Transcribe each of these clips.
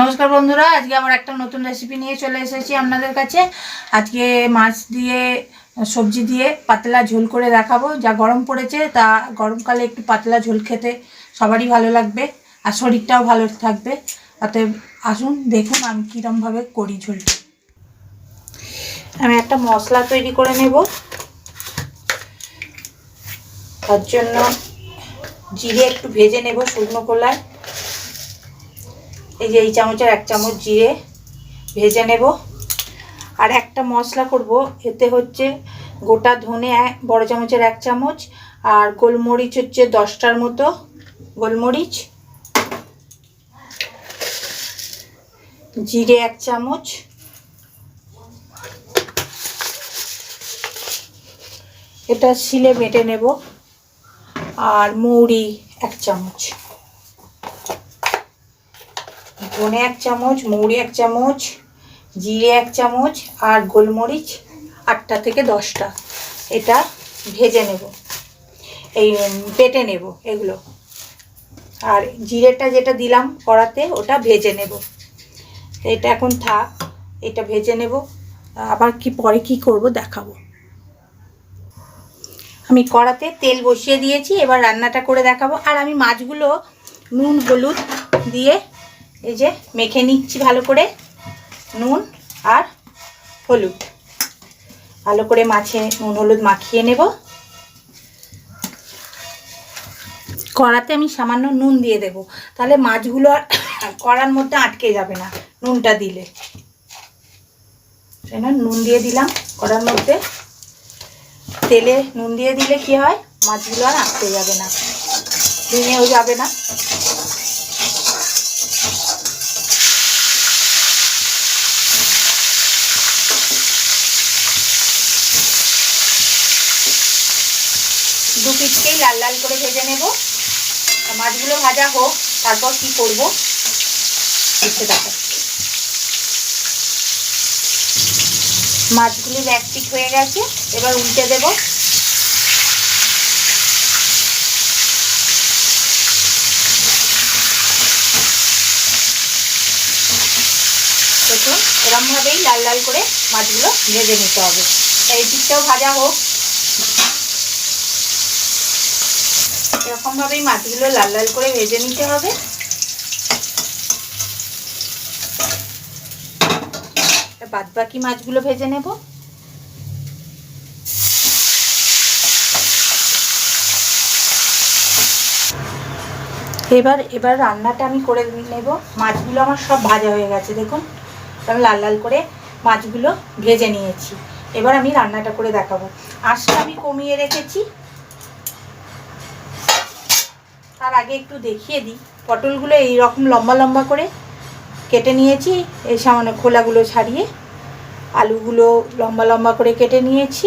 নমস্কার বন্ধুরা, আজকে আবার একটা নতুন রেসিপি নিয়ে চলে এসেছি আপনাদের কাছে। আজকে মাছ দিয়ে, সবজি দিয়ে পাতলা ঝোল করে দেখাবো। যা গরম পড়েছে, তা গরমকালে একটু পাতলা ঝোল খেতে সবারই ভালো লাগবে আর শরীরটাও ভালো থাকবে। অতএব আসুন, দেখুন আমি কীরমভাবে করি ঝোলটা। আমি একটা মশলা তৈরি করে নেব। তার জন্য জিরে একটু ভেজে নেব শুকনো কলায়। এই যে এই চামচের এক চামচ জিরে ভেজে নেব। আর একটা মশলা করব, এতে হচ্ছে গোটা ধনে বড় চামচের এক চামচ, আর গোলমরিচ হচ্ছে দশটার মতো, গোলমরিচ। জিরে এক চামচ। এটা শিলে বেটে নেব। আর মৌরি এক চামচ। ধনে এক চামচ, মৌরি এক চামচ, জিরে এক চামচ আর গোলমরিচ আটটা থেকে দশটা। এটা ভেজে নেব। এই পেটে নেব এগুলো। আর জিরেটা যেটা দিলাম কড়াতে, ওটা ভেজে নেব। এটা এখন থাক, এটা ভেজে নেব। আবার কি, পরে কি করব দেখাবো। আমি কড়াতে তেল বসিয়ে দিয়েছি, এবার রান্নাটা করে দেখাবো। আর আমি মাছগুলো নুন, হলুদ দিয়ে এই যে মেখে নিচ্ছি ভালো করে নুন আর হলুদ। ভালো করে মাছে নুন হলুদ মাখিয়ে নেব। কড়াতে আমি সামান্য নুন দিয়ে দেব। তাহলে মাছগুলো আর কড়ার মধ্যে আটকে যাবে না নুনটা দিলে। এই না, নুন দিয়ে দিলাম কড়ার মধ্যে। তেলে নুন দিয়ে দিলে কি হয়? মাছগুলো আর আটকে যাবে না। ভেঙেও যাবে না। দু পিঠকেই লাল লাল করে ভেজে নেব। মাছগুলো ভাজা হোক, তারপর কি করব? দেখতে দেখাচ্ছি মাছগুলি পিঠ হয়ে গেছে, এবার উল্টে দেব। দেখুন, এরমভাবেই লাল লাল করে মাছগুলো ভেজে নিতে হবে। এই পিঠটাও ভাজা হোক। এরকমভাবেই মাছগুলো লাল লাল করে ভেজে নিতে হবে। বাদ বাকি মাছগুলো ভেজে নেব। এবার এবার রান্নাটা আমি করে নেব। মাছগুলো আমার সব ভাজা হয়ে গেছে, দেখুন। আমি লাল লাল করে মাছগুলো ভেজে নিয়েছি। এবার আমি রান্নাটা করে দেখাবো। আঁশটা আমি কমিয়ে রেখেছি। তার আগে একটু দেখিয়ে দিই। পটলগুলো এই রকম লম্বা লম্বা করে কেটে নিয়েছি, এই সামান্য খোলাগুলো ছাড়িয়ে। আলুগুলো লম্বা লম্বা করে কেটে নিয়েছি।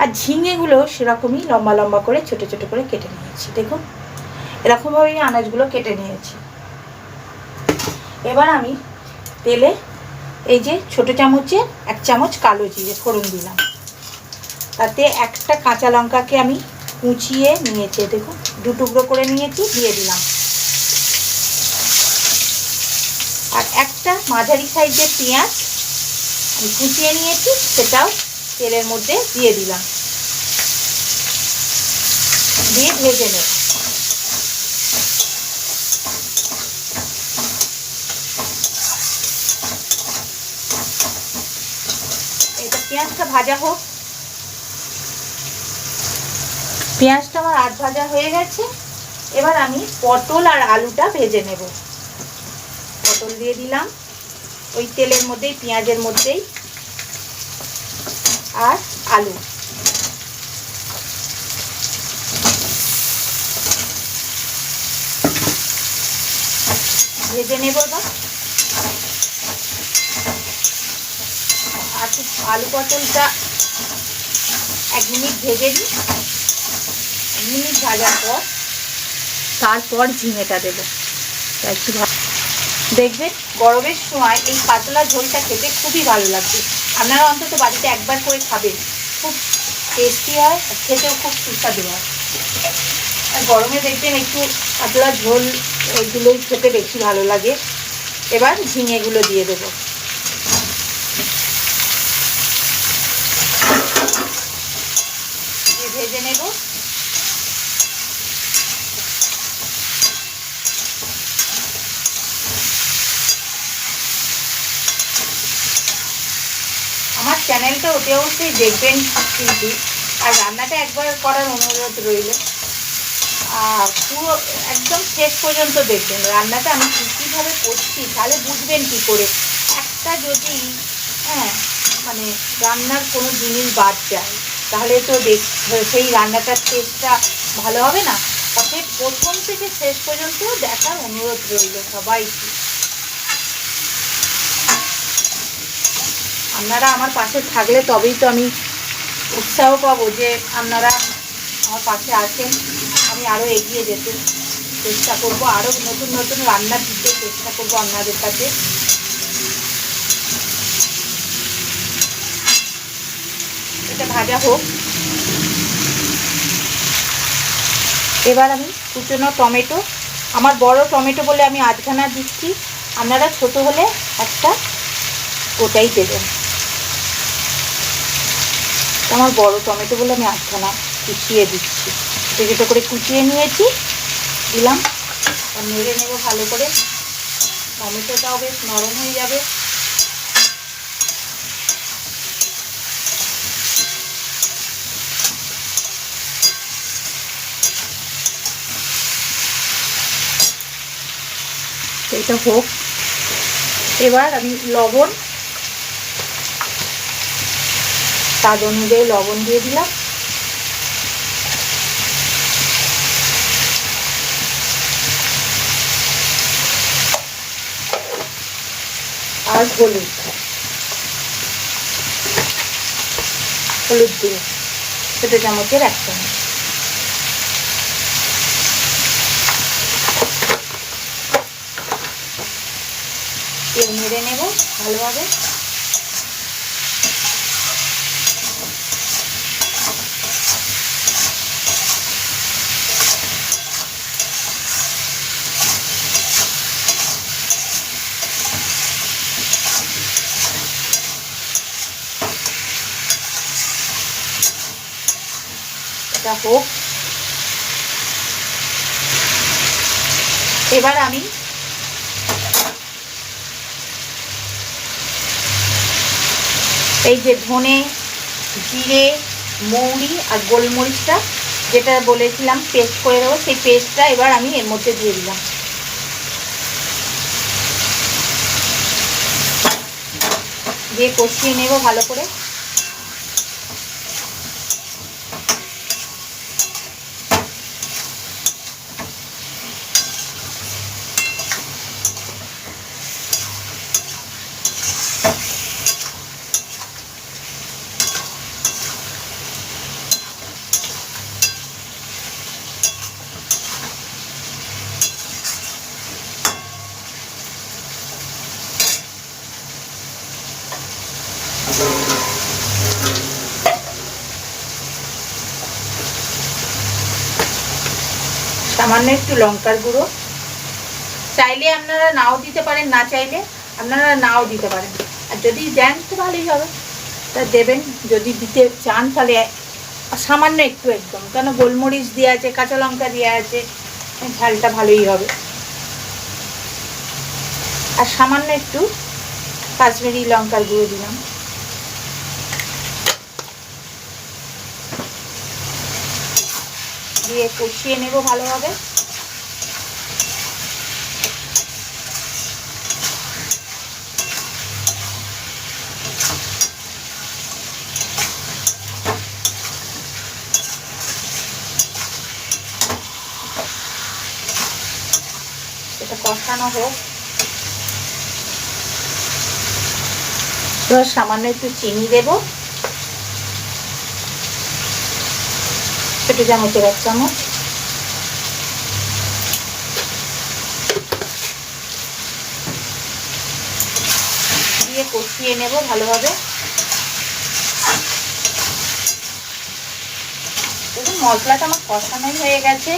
আর ঝিঙেগুলো সেরকমই লম্বা লম্বা করে, ছোট ছোট করে কেটে নিয়েছি, দেখুন। এরকমভাবেই আনাজগুলো কেটে নিয়েছি। এবার আমি তেলে এই যে ছোট চামচে এক চামচ কালো জিরে ফোড়ন দিলাম। তাতে একটা কাঁচা লঙ্কাকে আমি কুচিয়ে নিয়েছি, দেখুন, দু টুকরো করে নিয়েছি, দিয়ে দিলাম। আর একটা মাঝারি সাইজের পেঁয়াজ আমি কুচিয়ে নিয়েছি, সেটাও তেলের মধ্যে দিয়ে দিলাম। দিয়ে ভেজে নেব। পেঁয়াজটা ভাজা হোক পেঁয়াজটা আমার আধ ভাজা হয়ে গেছে। এবার আমি পটল আর আলুটা ভেজে নেব। পটল দিয়ে দিলাম। ওই তেলের মধ্যেই, পেঁয়াজের মধ্যেই। আর আলু। ভেজে নেব এবার। আর আলু পটলটা এক মিনিট ভেজে দিই মিনিট ভাজার পর তারপর ঝিঙেটা দেবো। একটু ভা- দেখবে গরমের সময় এই পাতলা ঝোলটা খেতে খুবই ভালো লাগবে। আপনারা অন্তত বাড়িতে একবার করে খাবেন। খুব টেস্টি হয় আর খেতেও খুব সুস্বাদু হয়। আর গরমে দেখবেন একটু পাতলা ঝোল ওইগুলোই খেতে বেশি ভালো লাগে। এবার ঝিঙেগুলো দিয়ে দেবো দিয়ে ভেজে নেব আমার চ্যানেলটা অতি অবশ্যই দেখবেন কিন্তু, আর রান্নাটা একবার করার অনুরোধ রইল। আর পুরো একদম শেষ পর্যন্ত দেখবেন রান্নাটা আমি কী কীভাবে করছি, তাহলে বুঝবেন কী করে। একটা যদি হ্যাঁ মানে রান্নার কোনো জিনিস বাদ যায়, তাহলে তো দেখ সেই রান্নাটার টেস্টটা ভালো হবে না। অতএব প্রথম থেকে শেষ পর্যন্ত দেখার অনুরোধ রইল সবাইকে। আপনারা আমার পাশে থাকলে তবেই তো আমি উৎসাহ পাবো যে আপনারা আমার পাশে আছেন। আমি আরও এগিয়ে যেতে চেষ্টা করব আরও নতুন নতুন রান্না দিতে চেষ্টা করব আপনাদের কাছে। এটা ভাজা হোক। এবার আমি কুচনো টমেটো, আমার বড় টমেটো বলে আমি আধখানা দিচ্ছি। আপনারা ছোট হলে একটা ওটাই দেবেন। আমার বড় টমেটো বলে আমি আধখানা কুচিয়ে দিচ্ছি। ছোটো ছোটো করে কুচিয়ে নিয়েছি, দিলাম। আর নেড়ে নেব ভালো করে। টমেটোটাও বেশ নরম হয়ে যাবে। এটা হোক। এবার আমি লবণ স্বাদ অনুযায়ী লবণ দিয়ে দিলাম। আর হলুদ। হলুদ দিয়ে ছোটো চামচের এক চামচ। তেল মেরে নেব ভালোভাবে। এটা হোক। এবার আমি এই যে ধনে, জিরে, মৌরি আর গোলমরিচটা যেটা বলেছিলাম পেস্ট করে দেবো সেই পেস্টটা এবার আমি এর মধ্যে দিয়ে দিলাম। দিয়ে কষিয়ে নেব ভালো করে। সামান্য একটু লঙ্কার গুঁড়ো। চাইলে আপনারা নাও দিতে পারেন, না চাইলে আপনারা নাও দিতে পারেন। আর যদি দেন তো ভালোই হবে। তা দেবেন, যদি দিতে চান তাহলে সামান্য একটু একদম। কেন গোলমরিচ দেওয়া আছে, কাঁচা লঙ্কা দেওয়া আছে ঝালটা ভালোই হবে। আর সামান্য একটু কাশ্মীরি লঙ্কার গুঁড়ো দিলাম। দিয়ে কষিয়ে নেব ভালোভাবে। এটা কষানো সামান্য একটু চিনি দেবো। ছোটো চামচের এক চামচ দিয়ে কষিয়ে নেব ভালোভাবে। মশলাটা আমার কষানোই হয়ে গেছে।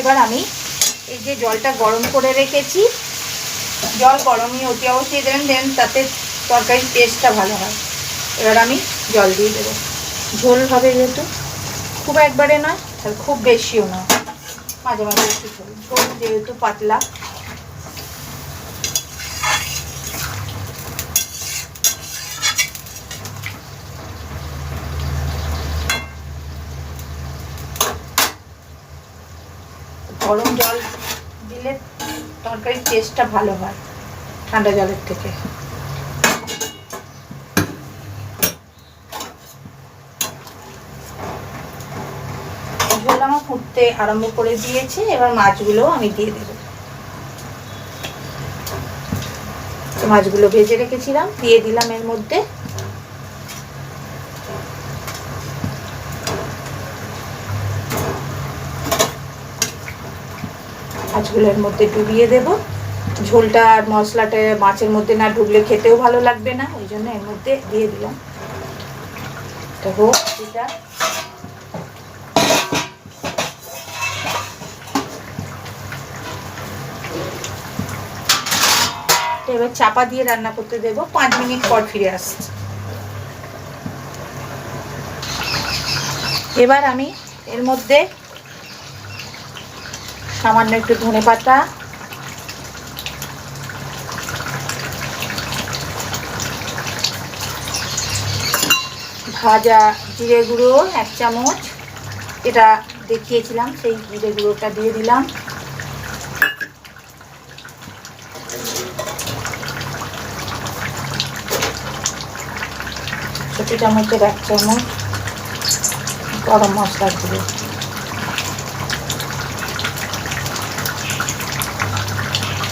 এবার আমি এই যে জলটা গরম করে রেখেছি। জল গরমই অতি অবশ্যই দেবেন দেন তাতে তরকারির টেস্টটা ভালো হয়। এবার আমি জল দিয়ে দেবো। ঝোল হবে যেহেতু, খুব একবারে নয়, আর খুব বেশিও নয়। মাঝে মাঝে একটু ঝোল। ঝোল যেহেতু পাতলা গরম জল দিলে তরকারির টেস্টটা ভালো হয়, ঠান্ডা জলের থেকে। আমার ফুটতে আরম্ভ করে দিয়েছে, এবার মাছগুলো আমি দিয়ে দেবো। মাছগুলো ভেজে রেখেছিলাম, দিয়ে দিলাম এর মধ্যে মাছগুলোর মধ্যে ডুবিয়ে দেব। ঝোলটা আর মশলাটা মাছের মধ্যে না ঢুকলে খেতেও ভালো লাগবে না, ওই জন্য এর মধ্যে দিয়ে দিলাম। হোক এটা এবার চাপা দিয়ে রান্না করতে দেবো, পাঁচ মিনিট পর ফিরে আসছি। এবার আমি এর মধ্যে সামান্য একটু ধনে পাতা। ভাজা জিরে গুঁড়ো, এক চামচ। এটা দেখিয়েছিলাম, সেই জিরে গুঁড়োটা দিয়ে দিলাম। ছোটো চামচের এক চামচ গরম মশলার গুঁড়ো।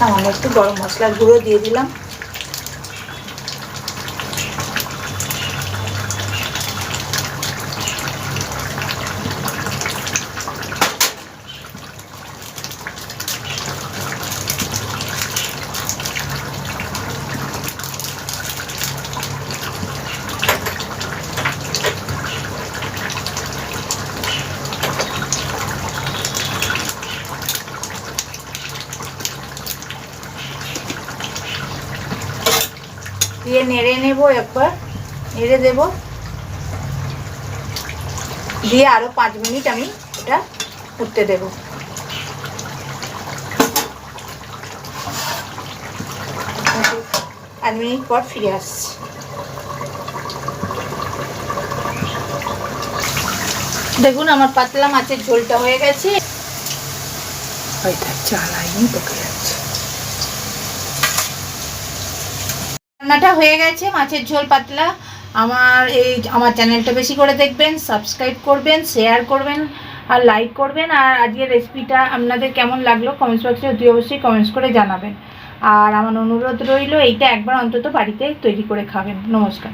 সামান্য একটু গরম মশলার গুঁড়ো দিয়ে দিলাম। দিয়ে নেড়ে নেব একবার, নেড়ে দেব। দিয়ে আরও পাঁচ মিনিট আমি এটা উঠতে দেব। পাঁচ মিনিট পর ফিরে আসছি। দেখুন, আমার পাতলা মাছের ঝোলটা হয়ে গেছে। চালাইনি তোকে যাচ্ছে। রান্নাটা হয়ে গেছে, মাছের ঝোল পাতলা। আমার এই, আমার চ্যানেলটা বেশি করে দেখবেন সাবস্ক্রাইব করবেন শেয়ার করবেন, আর লাইক করবেন। আর আজকের রেসিপিটা আপনাদের কেমন লাগল কমেন্টস বক্সে অতি অবশ্যই কমেন্টস করে জানাবেন। আর আমার অনুরোধ রইল, এইটা একবার অন্তত বাড়িতে তৈরি করে খাবেন। নমস্কার।